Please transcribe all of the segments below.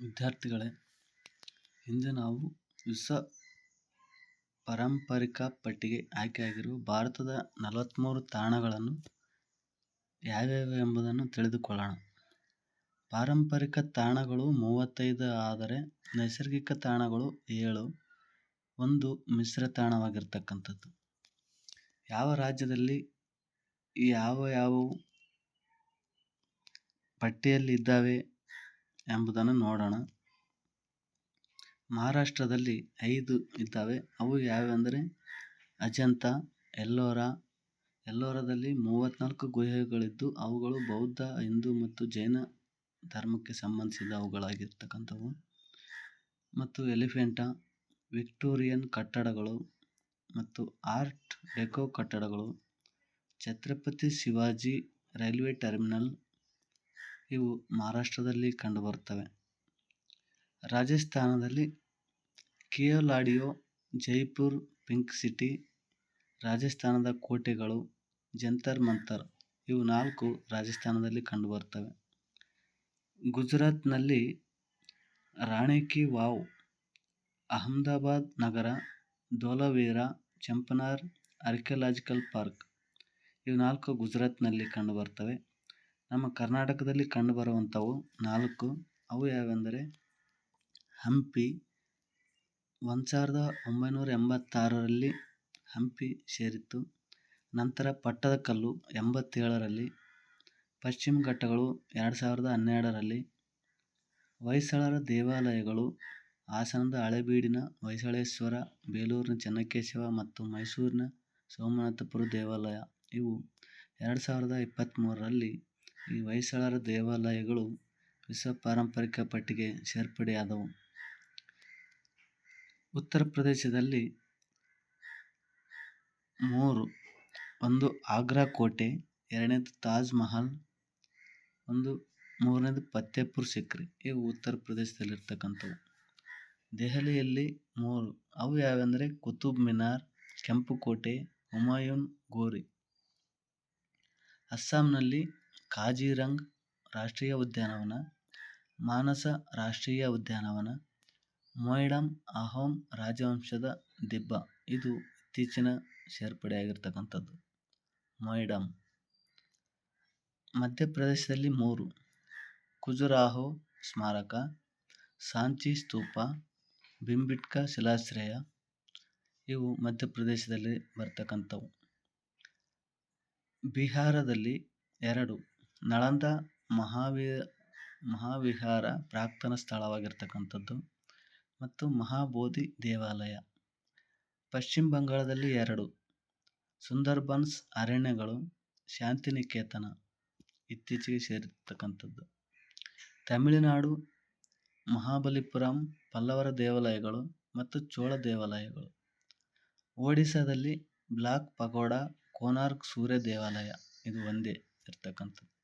ವಿದ್ಯಾರ್ಥಿಗಳೇ, ಇಂದು ನಾವು ವಿಶ್ವ ಪಾರಂಪರಿಕ ಪಟ್ಟಿಗೆ ಆಯ್ಕೆಯಾಗಿರುವ ಭಾರತದ ನಲವತ್ತ್ಮೂರು ತಾಣಗಳನ್ನು ಯಾವ್ಯಾವು ಎಂಬುದನ್ನು ತಿಳಿದುಕೊಳ್ಳೋಣ. ಪಾರಂಪರಿಕ ತಾಣಗಳು ಮೂವತ್ತೈದು, ಆದರೆ ನೈಸರ್ಗಿಕ ತಾಣಗಳು ಏಳು. ಒಂದು ಮಿಶ್ರ ತಾಣವಾಗಿರ್ತಕ್ಕಂಥದ್ದು. ಯಾವ ರಾಜ್ಯದಲ್ಲಿ ಯಾವ ಯಾವ ಪಟ್ಟಿಯಲ್ಲಿ ಇದ್ದಾವೆ? ಎಂಬುದನ್ನು ನೋಡೋಣ. ಮಹಾರಾಷ್ಟ್ರದಲ್ಲಿ ಐದು ಇದ್ದಾವೆ. ಅವು ಯಾವೆಂದರೆ ಅಜಂತ, ಎಲ್ಲೋರ. ಎಲ್ಲೋರದಲ್ಲಿ ಮೂವತ್ತ್ನಾಲ್ಕು ಗುಹೆಗಳಿದ್ದು, ಅವುಗಳು ಬೌದ್ಧ, ಹಿಂದೂ ಮತ್ತು ಜೈನ ಧರ್ಮಕ್ಕೆ ಸಂಬಂಧಿಸಿದ ಅವುಗಳಾಗಿರ್ತಕ್ಕಂಥವು. ಮತ್ತು ಎಲಿಫೆಂಟಾ, ವಿಕ್ಟೋರಿಯನ್ ಕಟ್ಟಡಗಳು ಮತ್ತು ಆರ್ಟ್ ಡೆಕೋ ಕಟ್ಟಡಗಳು. ಛತ್ರಪತಿ ಶಿವಾಜಿ ರೈಲ್ವೆ ಟರ್ಮಿನಲ್ ಇವು ಮಹಾರಾಷ್ಟ್ರದಲ್ಲಿ ಕಂಡುಬರುತ್ತವೆ. ರಾಜಸ್ಥಾನದಲ್ಲಿ ಕಿಯೋಲಾಡಿಯೋ ಜೈಪುರ್, ಪಿಂಕ್ ಸಿಟಿ, ರಾಜಸ್ಥಾನದ ಕೋಟೆಗಳು, ಜಂತರ್ ಮಂತರ್ ಇವು ನಾಲ್ಕು ರಾಜಸ್ಥಾನದಲ್ಲಿ ಕಂಡುಬರ್ತವೆ ಗುಜರಾತ್ನಲ್ಲಿ ರಾಣಿ ಕಿ ವಾವ್, ಅಹಮದಾಬಾದ್ ನಗರ ಧೋಲವೀರಾ ಚಂಪನಾರ್ ಆರ್ಕಿಯಲಾಜಿಕಲ್ ಪಾರ್ಕ್ ಇವು ನಾಲ್ಕು ಗುಜರಾತ್ನಲ್ಲಿ ಕಂಡುಬರ್ತವೆ ನಮ್ಮ ಕರ್ನಾಟಕದಲ್ಲಿ ಕಂಡುಬರುವಂಥವು ನಾಲ್ಕು. ಅವು ಯಾವೆಂದರೆ ಹಂಪಿ ಒಂದು ಸಾವಿರದ ಒಂಬೈನೂರ ಎಂಬತ್ತಾರರಲ್ಲಿ ಹಂಪಿ ಸೇರಿತ್ತು. ನಂತರ ಪಟ್ಟದಕಲ್ಲು ಎಂಬತ್ತೇಳರಲ್ಲಿ, ಪಶ್ಚಿಮ ಘಟ್ಟಗಳು ಎರಡು ಸಾವಿರದ ಹನ್ನೆರಡರಲ್ಲಿ, ಹೊಯ್ಸಳರ ದೇವಾಲಯಗಳು ಹಾಸನದ ಹಳೆಬೀಡಿನ ಹೊಯ್ಸಳೇಶ್ವರ, ಬೇಲೂರಿನ ಚೆನ್ನಕೇಶವ ಮತ್ತು ಮೈಸೂರಿನ ಸೋಮನಾಥಪುರ ದೇವಾಲಯ. ಇವು ಎರಡು ಸಾವಿರದ ಇಪ್ಪತ್ತ್ಮೂರರಲ್ಲಿ ಈ ಹೊಯ್ಸಳರ ದೇವಾಲಯಗಳು ವಿಶ್ವ ಪಾರಂಪರಿಕ ಪಟ್ಟಿಗೆ ಸೇರ್ಪಡೆಯಾದವು. ಉತ್ತರ ಪ್ರದೇಶದಲ್ಲಿ ಮೂರು, ಒಂದು ಆಗ್ರಾ ಕೋಟೆ, ಎರಡನೇದು ತಾಜ್ ಮಹಲ್, ಒಂದು ಮೂರನೇದು ಫತ್ತೇಪುರ್ ಸಿಕ್ರಿ, ಇವು ಉತ್ತರ ಪ್ರದೇಶದಲ್ಲಿರ್ತಕ್ಕಂಥವು. ದೆಹಲಿಯಲ್ಲಿ ಮೂರು, ಅವು ಯಾವೆಂದರೆ ಕುತುಬ್ ಮಿನಾರ್, ಕೆಂಪು ಕೋಟೆ, ಹುಮಾಯೂನ್ ಗೋರಿ. ಅಸ್ಸಾಂನಲ್ಲಿ ಕಾಜಿರಂಗ್ ರಾಷ್ಟ್ರೀಯ ಉದ್ಯಾನವನ, ಮಾನಸ ರಾಷ್ಟ್ರೀಯ ಉದ್ಯಾನವನ, ಮೊಯಿಡಮ್ ಅಹೋಮ್ ರಾಜವಂಶದ ದಿಬ್ಬ. ಇದು ಇತ್ತೀಚಿನ ಸೇರ್ಪಡೆಯಾಗಿರ್ತಕ್ಕಂಥದ್ದು. ಮೊಯಿಡಮ್. ಮಧ್ಯಪ್ರದೇಶದಲ್ಲಿ ಮೂರು. ಖಜುರಾಹೋ ಸ್ಮಾರಕ, ಸಾಂಚಿ ಸ್ತೂಪ, ಬಿಂಬಿಟ್ಕ ಶಿಲಾಶ್ರಯ. ಇವು ಮಧ್ಯಪ್ರದೇಶದಲ್ಲಿ ಬರ್ತಕ್ಕಂಥವು. ಬಿಹಾರದಲ್ಲಿ ಎರಡು. ನಳಂದ ಮಹಾವಿ ಮಹಾವಿಹಾರ ಪ್ರಾಕ್ತನ ಸ್ಥಳವಾಗಿರ್ತಕ್ಕಂಥದ್ದು ಮತ್ತು ಮಹಾಬೋಧಿ ದೇವಾಲಯ. ಪಶ್ಚಿಮ ಬಂಗಾಳದಲ್ಲಿ ಎರಡು, ಸುಂದರ್ಬನ್ಸ್ ಅರಣ್ಯಗಳು, ಶಾಂತಿನಿಕೇತನ ಇತ್ತೀಚೆಗೆ ಸೇರಿರ್ತಕ್ಕಂಥದ್ದು. ತಮಿಳುನಾಡು, ಮಹಾಬಲಿಪುರಂ, ಪಲ್ಲವರ ದೇವಾಲಯಗಳು ಮತ್ತು ಚೋಳ ದೇವಾಲಯಗಳು. ಒಡಿಸ್ಸಾದಲ್ಲಿ ಬ್ಲಾಕ್ ಪಗೋಡಾ, ಕೋನಾರ್ಕ್ ಸೂರ್ಯ ದೇವಾಲಯ ಇದು ಒಂದೇ ಇರ್ತಕ್ಕಂಥದ್ದು.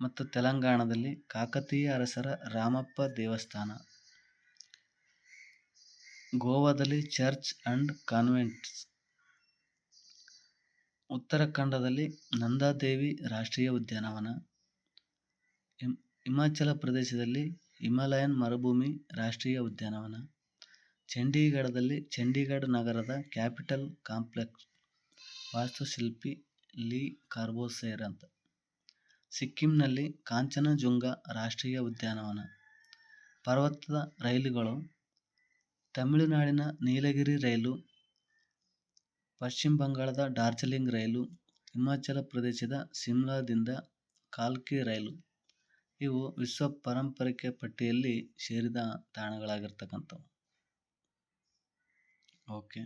ಮತ್ತು ತೆಲಂಗಾಣದಲ್ಲಿ ಕಾಕತೀಯ ಅರಸರ ರಾಮಪ್ಪ ದೇವಸ್ಥಾನ. ಗೋವಾದಲ್ಲಿ ಚರ್ಚ್ ಅಂಡ್ ಕಾನ್ವೆಂಟ್ಸ್. ಉತ್ತರಾಖಂಡದಲ್ಲಿ ನಂದಾದೇವಿ ರಾಷ್ಟ್ರೀಯ ಉದ್ಯಾನವನ. ಹಿಮಾಚಲ ಪ್ರದೇಶದಲ್ಲಿ ಹಿಮಾಲಯನ್ ಮರುಭೂಮಿ ರಾಷ್ಟ್ರೀಯ ಉದ್ಯಾನವನ. ಚಂಡೀಗಢದಲ್ಲಿ ಚಂಡೀಗಢ ನಗರದ ಕ್ಯಾಪಿಟಲ್ ಕಾಂಪ್ಲೆಕ್ಸ್ ವಾಸ್ತುಶಿಲ್ಪಿ ಲೀ ಕಾರ್ಬೋಸೇರ್ ಅಂತ ಸಿಕ್ಕಿಂನಲ್ಲಿ ಕಾಂಚನಜುಂಗ ರಾಷ್ಟ್ರೀಯ ಉದ್ಯಾನವನ. ಪರ್ವತದ ರೈಲುಗಳು, ತಮಿಳುನಾಡಿನ ನೀಲಗಿರಿ ರೈಲು ಪಶ್ಚಿಮ ಬಂಗಾಳದ ಡಾರ್ಜಿಲಿಂಗ್ ರೈಲು, ಹಿಮಾಚಲ ಪ್ರದೇಶದ ಶಿಮ್ಲಾದಿಂದ ಕಾಲ್ಕಿ ರೈಲು. ಇವು ವಿಶ್ವ ಪಾರಂಪರಿಕ ಪಟ್ಟಿಯಲ್ಲಿ ಸೇರಿದ ತಾಣಗಳಾಗಿರ್ತಕ್ಕಂಥವು. ಓಕೆ.